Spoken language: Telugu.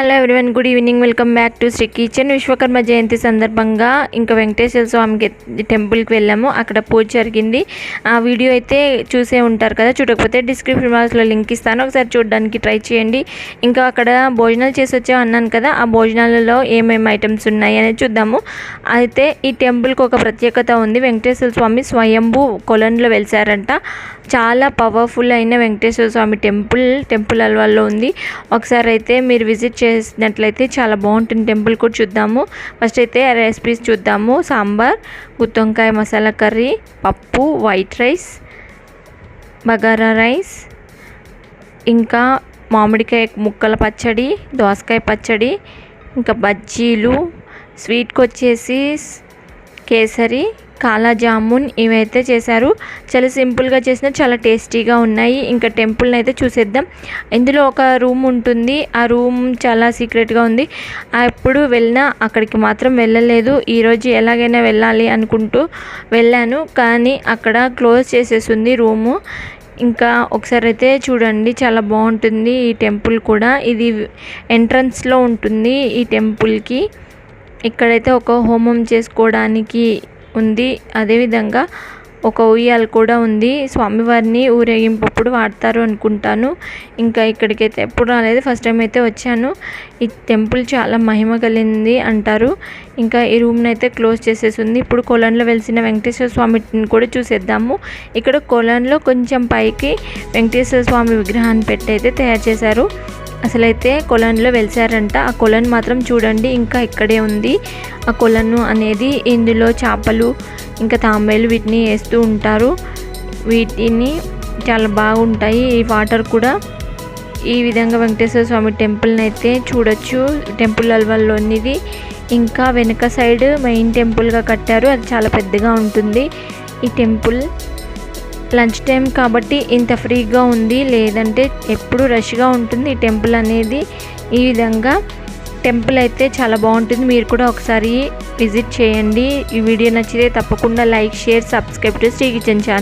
Hello everyone good evening welcome back to Sri kitchen Vishwakarma Jayanti సందర్భంగా ఇంకా వెంకటేశ్వర స్వామికి టెంపుల్కి వెళ్ళాము. అక్కడ పూజ జరిగింది. ఆ వీడియో అయితే చూసే ఉంటారు కదా. చూడకపోతే డిస్క్రిప్షన్ బాక్స్లో లింక్ ఇస్తాను. ఒకసారి చూడడానికి ట్రై చేయండి. ఇంకా అక్కడ భోజనాలు చేసి వచ్చా అన్నాను కదా. ఆ భోజనాలలో ఏమేమి ఐటమ్స్ ఉన్నాయి అనేది చూద్దాము. అయితే ఈ టెంపుల్కి ఒక ప్రత్యేకత ఉంది. వెంకటేశ్వర స్వామి స్వయంభూ కొలన్లో వెలిసారంట. చాలా పవర్ఫుల్ అయిన వెంకటేశ్వర స్వామి టెంపుల్ టెంపుల్ అల్వాల్లో ఉంది. ఒకసారి అయితే మీరు విజిట్ చేసినట్లయితే చాలా బాగుంటుంది. టెంపుల్ కూడా చూద్దాము. ఫస్ట్ అయితే రెసిపీస్ చూద్దాము. సాంబార్ గుత్తొంకాయ మసాలా కర్రీ పప్పు వైట్ రైస్ బగారా రైస్ ఇంకా మామిడికాయ ముక్కల పచ్చడి దోసకాయ పచ్చడి ఇంకా బజ్జీలు స్వీట్కి వచ్చేసి కేసరి కాలా జామున్ ఇవైతే చేశారు. చాలా సింపుల్గా చేసిన చాలా టేస్టీగా ఉన్నాయి. ఇంకా టెంపుల్ని అయితే చూసేద్దాం. ఇందులో ఒక రూమ్ ఉంటుంది. ఆ రూమ్ చాలా సీక్రెట్గా ఉంది. ఎప్పుడు వెళ్ళినా అక్కడికి మాత్రం వెళ్ళలేదు. ఈరోజు ఎలాగైనా వెళ్ళాలి అనుకుంటూ వెళ్ళాను. కానీ అక్కడ క్లోజ్ చేసేసింది రూము. ఇంకా ఒకసారి అయితే చూడండి. చాలా బాగుంటుంది ఈ టెంపుల్ కూడా. ఇది ఎంట్రన్స్లో ఉంటుంది ఈ టెంపుల్కి ఇక్కడైతే ఒక హోమం చేసుకోవడానికి ఉంది. అదేవిధంగా ఒక ఉయ్యాల కూడా ఉంది. స్వామివారిని ఊరేగింపప్పుడు వాడతారు అనుకుంటాను. ఇంకా ఇక్కడికైతే ఎప్పుడు రాలేదు. ఫస్ట్ టైం అయితే వచ్చాను. ఈ టెంపుల్ చాలా మహిమ కలిగింది అంటారు. ఇంకా ఈ రూమ్ని అయితే క్లోజ్ చేసేసింది ఇప్పుడు కోలంలో వెలిసిన వెంకటేశ్వర స్వామిని కూడా చూసేద్దాము. ఇక్కడ కొలంలో కొంచెం పైకి వెంకటేశ్వర స్వామి విగ్రహాన్ని పెట్టి అయితే తయారు చేశారు. అసలైతే కొలన్లో వెలిసారంట. ఆ కొలను మాత్రం చూడండి ఇంకా ఇక్కడే ఉంది. ఆ కొలను అనేది ఇందులో చేపలు ఇంకా తాంబేలు వీటిని వేస్తూ ఉంటారు. వీటిని చాలా బాగుంటాయి. ఈ వాటర్ కూడా ఈ విధంగా వెంకటేశ్వర స్వామి టెంపుల్ని అయితే చూడొచ్చు. టెంపుల్ అల్వల్లోనిది. ఇంకా వెనక సైడ్ మెయిన్ టెంపుల్గా కట్టారు. అది చాలా పెద్దగా ఉంటుంది. ఈ టెంపుల్ లంచ్ టైం కాబట్టి ఇంత ఫ్రీగా ఉంది. లేదంటే ఎప్పుడు రష్గా ఉంటుంది. ఈ టెంపుల్ అనేది ఈ విధంగా టెంపుల్ అయితే చాలా బాగుంటుంది. మీరు కూడా ఒకసారి విజిట్ చేయండి. ఈ వీడియో నచ్చితే తప్పకుండా like share subscribe to Sri kitchen channel.